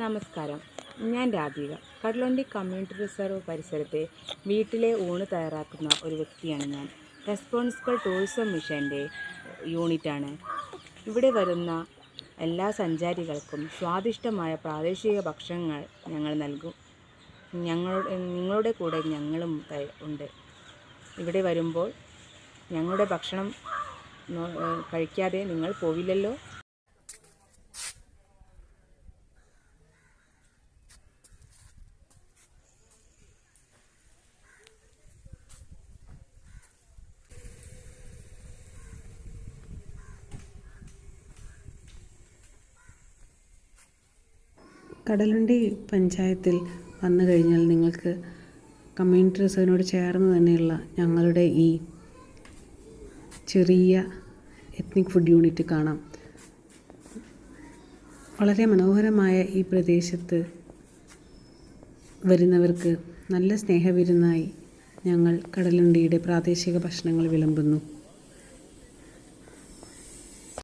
നമസ്കാരം. ഞാൻ Radhika. Kadalundi community reserve പരിസരത്തെ വീട്ടിലെ ഊണ് തയ്യാറാക്കുന്ന ഒരു വ്യക്തിയാണ് ഞാൻ. റെസ്പോൺസിബിൾ ടൂറിസം മിഷന്റെ യൂണിറ്റാണ്. ഇവിടെ വരുന്ന എല്ലാ സഞ്ചാരികൾക്കും സ്വാദിഷ്ടമായ പ്രാദേശിക ഭക്ഷണങ്ങൾ ഞങ്ങൾ നൽകും. ഞങ്ങളുടെ നിങ്ങളുടെ കൂടെ ഞങ്ങളും ഉണ്ട്. ഇവിടെ വരുമ്പോൾ ഞങ്ങളുടെ ഭക്ഷണം കഴിക്കാതെ നിങ്ങൾ പോവില്ലല്ലോ? കടലുണ്ടി പഞ്ചായത്തിൽ വന്നു കഴിഞ്ഞാൽ നിങ്ങൾക്ക് കമ്മ്യൂണിറ്റി റിസർവിനോട് ചേർന്ന് തന്നെയുള്ള ഞങ്ങളുടെ ഈ ചെറിയ എത്നിക് ഫുഡ് യൂണിറ്റ് കാണാം. വളരെ മനോഹരമായ ഈ പ്രദേശത്ത് വരുന്നവർക്ക് നല്ല സ്നേഹവിരുന്നായി ഞങ്ങൾ കടലുണ്ടിയുടെ പ്രാദേശിക ഭക്ഷണങ്ങൾ വിളമ്പുന്നു.